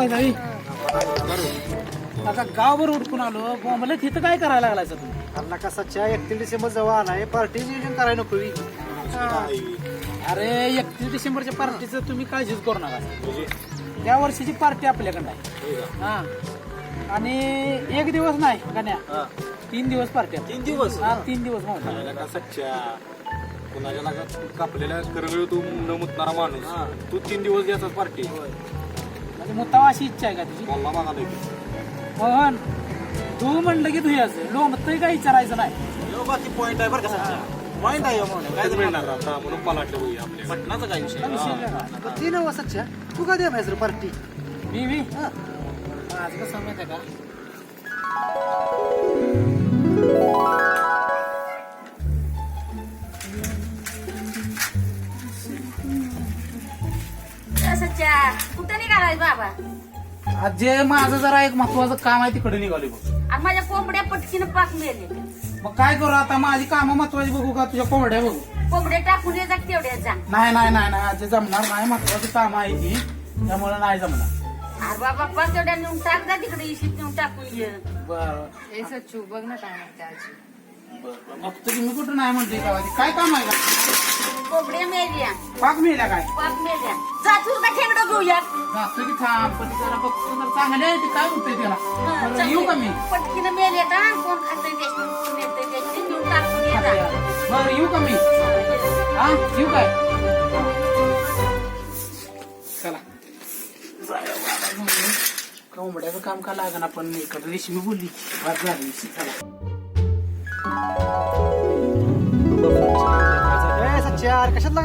आहे गावी आता गावभर उडकून आलो मला तिथं काय करायला लागलायचं तुम्ही? अण्णा कसाच्या एकतीस डिसेंबर जवळ आलाय पार्टी नियोजन करायला नको. अरे एकतीस डिसेंबरच्या पार्टीचं तुम्ही काळजीच करू नका. त्या वर्षीची पार्टी आपल्याकडे आहे हा. आणि एक दिवस नाही गाण्या. तीन दिवस पार्टी आहे. तीन दिवस? हा तीन दिवस मोठा का सच्च्या कुणाच्या कापलेल्या करगळ तू न मुतणारा माणूस. तू तीन दिवस घ्यायचा पार्टी म्हणजे मुद्दाम अशी इच्छा आहे का तुझी? बोलला बघा नाही मोहन तू म्हणलं की तुझ्याच. लोमतही काही विचारायचं नाही. बाकी पॉईंट आहे बरं का पॉईंट आहे काय मिळणार आता? म्हणून पलाटलं बघूया आपल्या पटनाचा काय विषय? काय विषय नाही का? आता ती नव तू का द्या माहिती पार्टी मी मी? माझं कसं माहिती आहे का? सच्च्या कुठं निघालाय बाबा? आज जे माझं जरा एक महत्वाचं काम आहे तिकडे निघाले बघ. आणि माझ्या कोंबड्या पटकीनं पाक मेले. मग काय करू आता? माझी कामं महत्वाची बघू का? तुझ्या कोंबड्या बघू. कोंबड्या टाकून ये जा तेवढ्या जा. नाही नाही नाही नाही. आज जमणार नाही महत्वाचं काम आहे ती. त्यामुळे नाही जमणार. अरे बाबा पाच तेवढ्या नेऊन टाक जा तिकडे. इशीत नेऊन टाकून ये. बरं. हे सच्चू बघ ना काय म्हणते आजी. बरं मग तुम्ही कुठं नाही म्हणते का काय काम आहे का कोंबड्या मेल्या. पाक मिळाला काय? पाक मेल्या. जा तू का ठेंगडं घेऊया जातो की थांब पण जरा बघतो जर चांगले आहे ते काय होतंय त्याला? बरं, येऊ का मी? पटकीनं मेले का कोण खातंय त्याची कोण नेतंय त्याची नेऊन टाकून ये जा. बरं येऊ का मी? हा येऊ काय? चला. जाऊया बाबा घेऊन. कोंबड्याचं काम का लागणार पण इकडे रेशमी बोलली. झाली चला.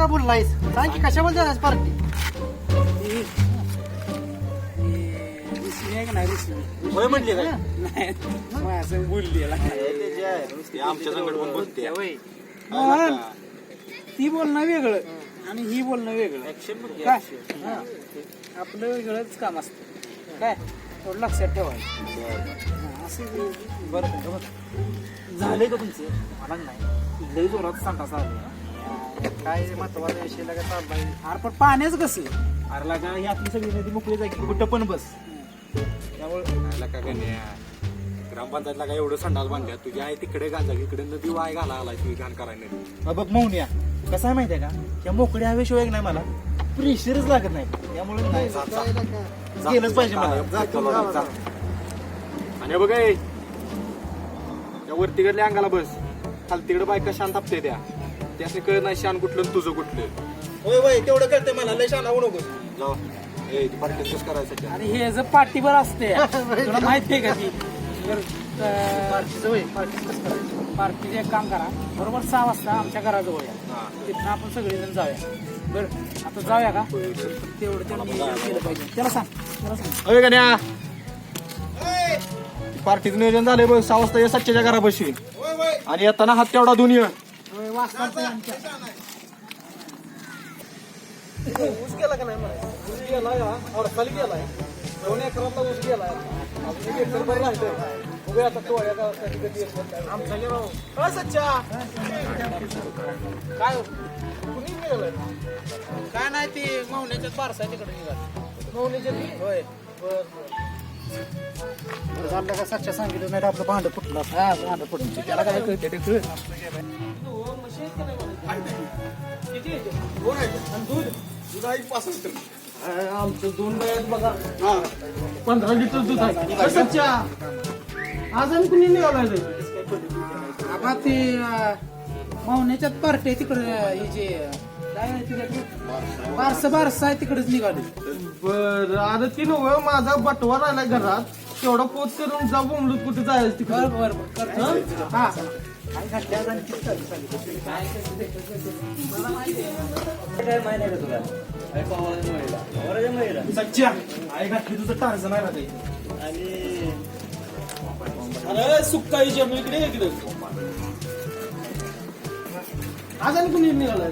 लागा बोललायस? सांग की कशामध्ये जाणार पार्टी का होय म्हणली काय? नाही माझं बोलली आमच्या संकट पण बोलते? ती बोलणं वेगळं आणि ही बोलणं वेगळं. काय? हा. आपलं वेगळंच काम असतं. काय? थोडं लक्षात ठेवायचं. हा, असं बरं झालंय का तुमचं? मला नाही. लई जोरात संडास आले काय महत्त्वाचा विषय लागा चाललाय. अरे पण पाण्याचं कसं अरे लागा ही आपली सगळी नदी मोकळी जागी कुठं पण बस. त्यामुळे आला का गण्या ग्रामपंचायतला काय एवढं संडास बांधल्या तुझी आहे तिकडे गांजा इकडे नदी वाय घाला आलाय तुम्ही घाण करायला बघ मौनिया कसं आहे माहितीये का? या मोकळ्या हवेशिवाय नाही मला. प्रेशरच लागत नाही. त्यामुळे नाही. गेलंच पाहिजे मला. आणि बघ ए, त्या वरती कडल्या अंगाला बस. खाली तिकडे बायका शांत तापते त्या. त्याने कळत नाही शान कुठलं तुझं कुठलं. होय होय तेवढं कळतंय मला. लय शान आवडू नको जाऊ. ए ती पार्टी कसं करायचं? आणि हे जर पाठीवर असते तुला माहितीये का ती? तर, अं, पार्टीचं होय पार्टी कसं करायचं? पार्टीचं एक काम करा. बरोबर सहा वाजता आमच्या घराजवळ या. हा. तिथनं आपण सगळेजण जाऊया. बरं आता जाऊया का? तेवढं त्याला नियोजन केलं पाहिजे. त्याला सांग त्याला सांग. अरे गण्या पार्टीचं नियोजन झालंय बघ सहा वाजता ये सच्च्याच्या घरापाशी. आणि येताना हात तेवढा दोन्ही ये. ऊस गेला का नाही मला ऊस गेला का अडसाली गेलाय दोन एकरातला ऊस गेलाय अजून एक एकर राहिलं बघूया आता तो या कधी कधी आमचा गेला काय सच्चा काय? कुणी मिळालं काय नाही ते मावण्याच्या बारसा तिकडे निघाल. मौनीच्या ती? होय. बर बर. आपल्या का सच्चा सांगितलं नाही तर आपलं भांडं फुटलं असतं. हा माझं पडून त्याला काय कळते ते कळ आमचं दोन बायात बघा पंधरा लिटर दूध आहे सच्चा आज आणि कुणी निघालाय ते मावण्याच्यात पार्टी आहे तिकडे हे जे बारसं बारसं आहे तिकडेच निघाले. बर आता ती नव्ह माझा बटवा राहिला घरात. तेवढा पोत करून जा बोंबलूत कुठे जायचं तिकडे. बरं बरं. हा. सच्च्या आई घातली तुझं नाही राहते अरे सुक्काई इकडे आज आणि कुणी निघाला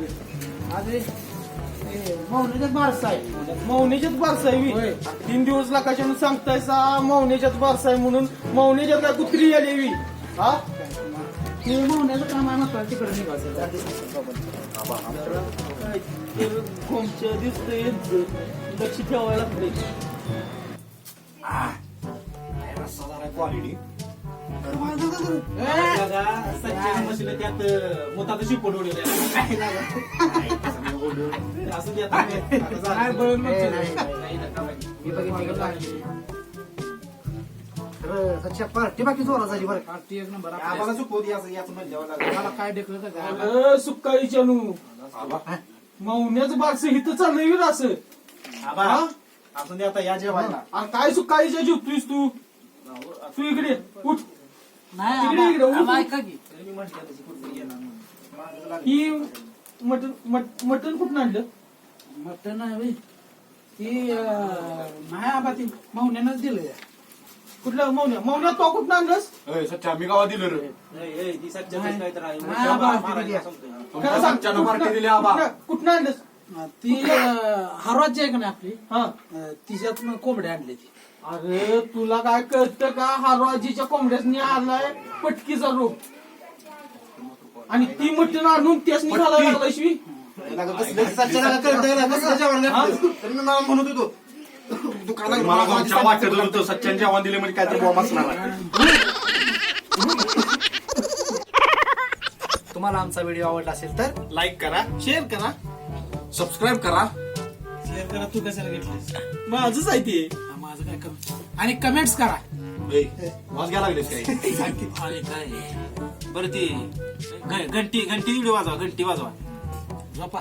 बारसं आहे. मौनीच्याच बारसा आहे होय. मी. तीन दिवस लाखाच्या सांगताय सा मौनीच्याच बारसा आहे म्हणून. मौनीच्यात काय कुत्री आली वी हा? ते मावण्याचं काम आहे म्हटलं तिकडे निघायचं. गोमच्या दिसतंय लक्ष ठेवायला लागतंय क्वालिटी त्यात मुताचं उडवले असं पार्टी बाकी जोरा झाली बरं पार्टी एक नंबर आम्हाला याचं मला काय देखलं का मौन्याचं बारस इथं चाललंय विर असं आबा आपण आता या जेवायला काय सुकाळीच्या जेवतोयस तू तू इकडे उठ नाही इकडे, इकडे, आबा- उठ. आबा ऐका की. ही मटन मट- मटन कुठून आणलं? मटन आहे बे. ती अं, नाही आबा ती मावण्यानंच दिलं कुठलं मौन्या? मौन्या तो कुठून आणलंस? सच्चा मी गावा दिलं रे. नाही आबा खरं सांग, सच्च्यानं पार्टी दिली आबा. कुठनं- कुठनं आणलंस? ती हरवाची आहे का नाही आपली? हा. अं, तिच्यात कोंबड्या आणली ती. अरे तुला काय कळतं का? हा राजीच्या कोंबड्यासनी आलाय पटकीचा रोग आणि ती मटण आणून त्याच निघाला लागला शिवी. म्हणत होतो. दुकानात मला तुमच्या वाटत होतं सच्च्यान जेवण दिले म्हणजे काहीतरी बॉम्ब असणार आहे. तुम्हाला आमचा व्हिडिओ आवडला असेल तर लाईक करा शेअर करा. सबस्क्राईब करा. शेअर करा तू कशाला घेतलीस? माझंच आहे ते. हा, माझं काय कम आणि कमेंट्स करा. ए, वाज घ्या लागलेस काही आणि काय? बरं ती घ- घंटी घंटी व्हिडिओ वाजवा घंटी वाजवा. झोपा.